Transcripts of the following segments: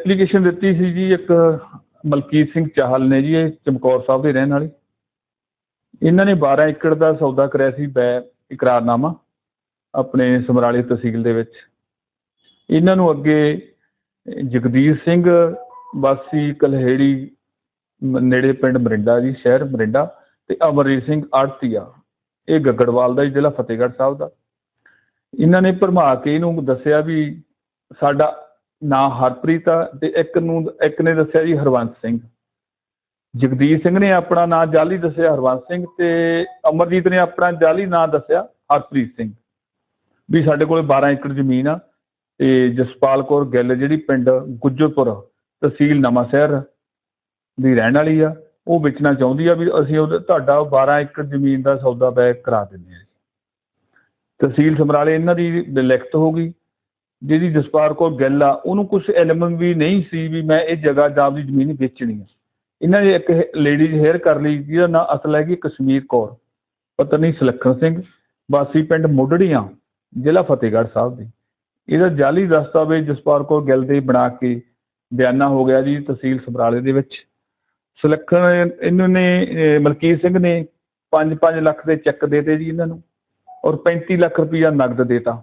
Application ਦਿੱਤੀ ਸੀ ਜੀ ਇੱਕ ਮਲਕੀਤ ਸਿੰਘ ਚਾਹਲ ਨੇ ਜੀ, ਇਹ ਚਮਕੌਰ ਸਾਹਿਬ ਦੇ ਰਹਿਣ ਵਾਲੇ। ਇਹਨਾਂ ਨੇ 12 ਏਕੜ ਦਾ ਸੌਦਾ ਕਰਿਆ ਸੀ ਬੈ ਇਕਰਾਰਨਾਮਾ ਆਪਣੇ ਸਮਰਾਲੇ ਤਹਿਸੀਲ ਦੇ ਵਿੱਚ। ਇਹਨਾਂ ਨੂੰ ਅੱਗੇ ਜਗਦੀਸ਼ ਸਿੰਘ, ਵਾਸੀ ਕਲਹੇੜੀ ਨੇੜੇ ਪਿੰਡ ਮਰਿੰਡਾ ਜੀ, ਸ਼ਹਿਰ ਮਰਿੰਡਾ ਤੇ ਅਮਰਜੀਤ ਸਿੰਘ ਆੜਤੀਆ, ਇਹ ਗੱਗੜਵਾਲ ਦਾ ਜੀ, ਜ਼ਿਲ੍ਹਾ ਫਤਿਹਗੜ੍ਹ ਸਾਹਿਬ ਦਾ। ਇਹਨਾਂ ਨੇ ਭਰਮਾ ਕੇ ਇਹਨੂੰ ਦੱਸਿਆ ਵੀ ਸਾਡਾ ਨਾਂ ਹਰਪ੍ਰੀਤ ਆ ਤੇ ਇੱਕ ਨੂੰ, ਇੱਕ ਨੇ ਦੱਸਿਆ ਜੀ ਹਰਵੰਸ ਸਿੰਘ। ਜਗਦੀਸ਼ ਸਿੰਘ ਨੇ ਆਪਣਾ ਨਾਂ ਜਾਲੀ ਦੱਸਿਆ ਹਰਵੰਸ ਸਿੰਘ ਤੇ ਅਮਰਜੀਤ ਨੇ ਆਪਣਾ ਜਾਲੀ ਨਾਂ ਦੱਸਿਆ ਹਰਪ੍ਰੀਤ ਸਿੰਘ। ਵੀ ਸਾਡੇ ਕੋਲ 12 ਏਕੜ ਜ਼ਮੀਨ ਆ ਤੇ ਜਸਪਾਲ ਕੌਰ ਗਿੱਲ ਜਿਹੜੀ ਪਿੰਡ ਗੁੱਜਰਪੁਰ ਤਹਿਸੀਲ ਨਵਾਂਸ਼ਹਿਰ ਦੀ ਰਹਿਣ ਵਾਲੀ ਆ, ਉਹ ਵੇਚਣਾ ਚਾਹੁੰਦੀ ਆ ਵੀ ਅਸੀਂ ਉਹਦਾ, ਤੁਹਾਡਾ 12 ਏਕੜ ਜ਼ਮੀਨ ਦਾ ਸੌਦਾ ਬੈਕ ਕਰਾ ਦਿੰਦੇ ਆ ਤਹਿਸੀਲ ਸਮਰਾਲੇ ਇਹਨਾਂ ਦੀ ਲਿਖਤ ਹੋ ਗਈ। ਜਿਹਦੀ ਜਸਪਾਲ ਕੌਰ ਗਿੱਲ ਆ, ਉਹਨੂੰ ਕੁਝ ਇਲਮ ਵੀ ਨਹੀਂ ਸੀ ਵੀ ਮੈਂ ਇਹ ਜਗ੍ਹਾ ਜਾਂ ਆਪਦੀ ਜ਼ਮੀਨ ਵੇਚਣੀ ਆ। ਇਹਨਾਂ ਨੇ ਇੱਕ ਲੇਡੀਜ਼ ਹੇਅਰ ਕਰ ਲਈ, ਜਿਹਦਾ ਨਾਂ ਅਸਲ ਹੈਗੀ ਕਸ਼ਮੀਰ ਕੌਰ, ਪਤਨੀ ਸੁਲੱਖਣ ਸਿੰਘ, ਵਾਸੀ ਪਿੰਡ ਮੁੱਢੜੀਆਂ, ਜ਼ਿਲ੍ਹਾ ਫਤਿਹਗੜ੍ਹ ਸਾਹਿਬ ਦੀ। ਇਹਦਾ ਜਾਲੀ ਦਸਤਾਵੇਜ਼ ਜਸਪਾਲ ਕੌਰ ਗਿੱਲ ਦੇ ਬਣਾ ਕੇ ਬਿਆਨਾ ਹੋ ਗਿਆ ਜੀ ਤਹਿਸੀਲ ਸਮਰਾਲੇ ਦੇ ਵਿੱਚ। ਸੁਲੱਖਣ ਇਹਨਾਂ ਨੇ ਮਲਕੀਤ ਸਿੰਘ ਨੇ 5-5 ਲੱਖ ਦੇ ਚੈੱਕ ਦੇਤੇ ਜੀ ਇਹਨਾਂ ਨੂੰ, ਔਰ 35 ਲੱਖ ਰੁਪਈਆ ਨਗਦ ਦੇਤਾ।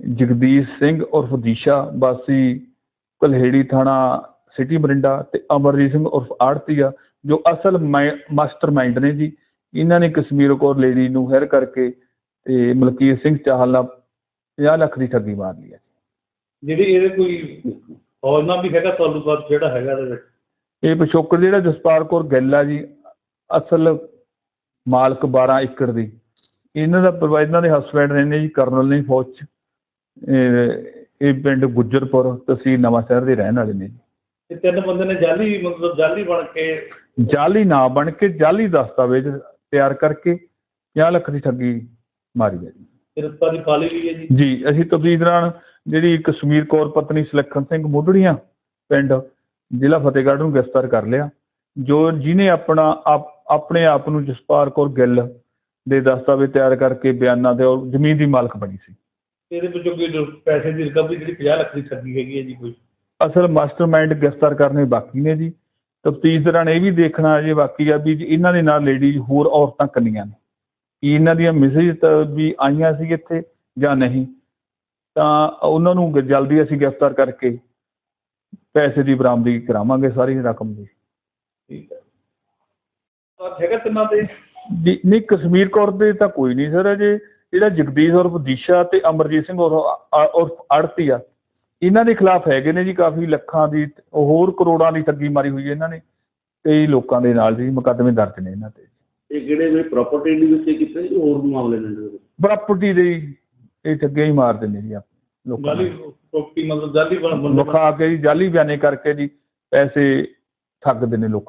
ਜਗਦੀਸ਼ ਸਿੰਘ ਉਰਫ ਦੀਸ਼ਾ ਵਾਸੀ ਕਲਹੇੜੀ ਥਾਣਾ ਸਿਟੀ ਮਰਿੰਡਾ ਤੇ ਅਮਰਜੀਤ ਸਿੰਘ ਉਰਫ ਆੜਤੀਆ ਜੋ ਅਸਲ ਮਾਸਟਰਮਾਈਂਡ ਨੇ ਜੀ। ਇਹਨਾਂ ਨੇ ਕਸ਼ਮੀਰ ਕੌਰ ਲੇਡੀ ਨੂੰ ਹੈਰ ਕਰਕੇ ਤੇ ਮਲਕੀਤ ਸਿੰਘ ਚਾਹਲ ਨਾਲ 50 ਲੱਖ ਦੀ ਠੱਗੀ ਮਾਰ ਲਈ ਹੈ। ਜਿਹੜੀ ਇਹਦੇ ਕੋਈ ਹੌਲਨਾ ਵੀ ਹੈਗਾ ਤਾਲੁਕਾਤ ਜਿਹੜਾ ਹੈਗਾ ਇਹਦੇ ਵਿੱਚ? ਇਹ ਪਿਛੋਕੜ ਜਿਹੜਾ ਜਸਪਾਲ ਕੌਰ ਗਿੱਲ ਆ ਜੀ ਅਸਲ ਮਾਲਕ 12 ਏਕੜ ਦੀ। ਇਹਨਾਂ ਦਾ ਪਰਿਵਾਰ ਇਹਨਾਂ ਦੇ ਹਸਬੈਂਡ ਰਹਿੰਦੇ ਜੀ ਕਰਨਲ ਨੇ ਫੌਜ ਚ। ਇਹ ਪਿੰਡ ਗੁੱਜਰਪੁਰ ਤਹਿਸੀਲ ਨਵਾਂਸ਼ਹਿਰ ਦੇ ਰਹਿਣ ਵਾਲੇ ਨੇ ਤਿੰਨ ਬੰਦੇ ਨੇ ਜਾਲੀ ਮਤਲਬ ਜਾਲੀ ਬਣ ਕੇ ਜਾਲੀ ਨਾ ਬਣ ਕੇ ਜਾਲੀ ਦਸਤਾਵੇਜ਼ ਤਿਆਰ ਕਰਕੇ 50 ਲੱਖ ਦੀ ਠੱਗੀ ਮਾਰੀ ਹੈ ਜੀ। ਗ੍ਰਿਫਤਾਰੀ ਦੀ ਪਾਲੀ ਵੀ ਹੈ ਜੀ। ਜੀ ਅਸੀਂ ਤਬਦੀਲ ਦੌਰਾਨ ਜਿਹੜੀ ਕਸ਼ਮੀਰ ਕੌਰ ਪਤਨੀ ਸੁਲੱਖਣ ਸਿੰਘ ਮੁੱਢੜੀਆਂ ਪਿੰਡ ਜ਼ਿਲ੍ਹਾ ਫਤਿਹਗੜ੍ਹ ਨੂੰ ਗ੍ਰਿਫਤਾਰ ਕਰ ਲਿਆ। ਜੋ ਜਿਹਨੇ ਆਪਣਾ ਆਪ- ਆਪਣੇ ਆਪ ਨੂੰ ਜਸਪਾਲ ਕੌਰ ਗਿੱਲ ਦੇ ਦਸਤਾਵੇਜ਼ ਤਿਆਰ ਕਰਕੇ ਬਿਆਨਾਂ ਦੇ ਔਰ ਜ਼ਮੀਨ ਦੀ ਮਾਲਕ ਬਣੀ ਸੀ। ਇਹਦੇ ਵਿੱਚੋਂ ਕੋਈ ਜੋ ਪੈਸੇ ਦੀ ਰਿਕਵਰੀ ਜਿਹੜੀ 50 ਲੱਖ ਦੀ ਠੱਗੀ ਹੈਗੀ ਹੈ ਜੀ ਕੋਈ? ਅਸਲ ਮਾਸਟਰਮਾਈਂਡ ਗ੍ਰਿਫਤਾਰ ਕਰਨੇ ਬਾਕੀ ਨੇ ਜੀ। ਤਫਤੀਸ਼ ਦੌਰਾਨ ਇਹ ਵੀ ਦੇਖਣਾ ਅਜੇ ਬਾਕੀ ਆ ਵੀ ਜੀ ਇਹਨਾਂ ਦੇ ਨਾਲ ਲੇਡੀਜ਼ ਹੋਰ ਔਰਤਾਂ ਕੰਨੀਆਂ ਨੇ। ਕੀ ਇਹਨਾਂ ਦੀਆਂ ਮੈਸੇਜ ਤਾਂ ਵੀ ਆਈਆਂ ਸੀ ਇੱਥੇ ਜਾਂ ਨਹੀਂ? ਤਾਂ ਉਹਨਾਂ ਨੂੰ ਜਲਦੀ ਅਸੀਂ ਗ੍ਰਿਫਤਾਰ ਕਰਕੇ ਪੈਸੇ ਦੀ ਬਰਾਮਦੀ ਕਰਾਵਾਂਗੇ ਸਾਰੀ ਰਕਮ ਦੀ। ਠੀਕ ਹੈ। ਤਾਂ ਹੈਗਾ ਤਿੰਨਾਂ ਤੇ ਜੀ ਨਹੀਂ ਕਸ਼ਮੀਰ ਕੌਰ ਦੇ ਤਾਂ ਕੋਈ ਨਹੀਂ ਸਰ ਅਜੇ। ਜਿਹੜਾ ਜਗਦੀਸ਼ ਔਰ ਦਿਸ਼ਾ ਤੇ ਅਮਰਜੀਤ ਸਿੰਘ ਔਰ ਔਰ ਅੜਤੀ ਆ ਇਹਨਾਂ ਦੇ ਖਿਲਾਫ ਹੈਗੇ ਨੇ ਜੀ ਕਾਫੀ ਲੱਖਾਂ ਦੀ ਹੋਰ ਕਰੋੜਾਂ ਦੀ ਠੱਗੀ ਮਾਰੀ ਹੋਈ ਹੈ ਇਹਨਾਂ ਨੇ ਕਈ ਲੋਕਾਂ ਦੇ ਨਾਲ ਜੀ ਮੁਕੱਦਮੇ ਦਰਜ ਨੇ ਇਹਨਾਂ ਤੇ। ਇਹ ਕਿਹੜੇ ਜਿਹੜੇ ਪ੍ਰਾਪਰਟੀ ਦੇ ਵਿੱਚ ਕੀਤੇ ਜੀ ਹੋਰ ਮਾਮਲੇ ਨੇ? ਪ੍ਰਾਪਰਟੀ ਦੇ ਇਹ ਠੱਗੀਆਂ ਹੀ ਮਾਰਦੇ ਨੇ ਜੀ ਆਪ ਲੋਕਾਂ ਜਾਲੀ ਪ੍ਰੋਪਰਟੀ ਮਤਲਬ ਜਾਲੀ ਬਣ ਬਣ ਕੇ ਜੀ ਜਾਲੀ ਬਿਆਨੇ ਕਰਕੇ ਜੀ ਪੈਸੇ ਠੱਗਦੇ ਨੇ ਲੋਕਾਂ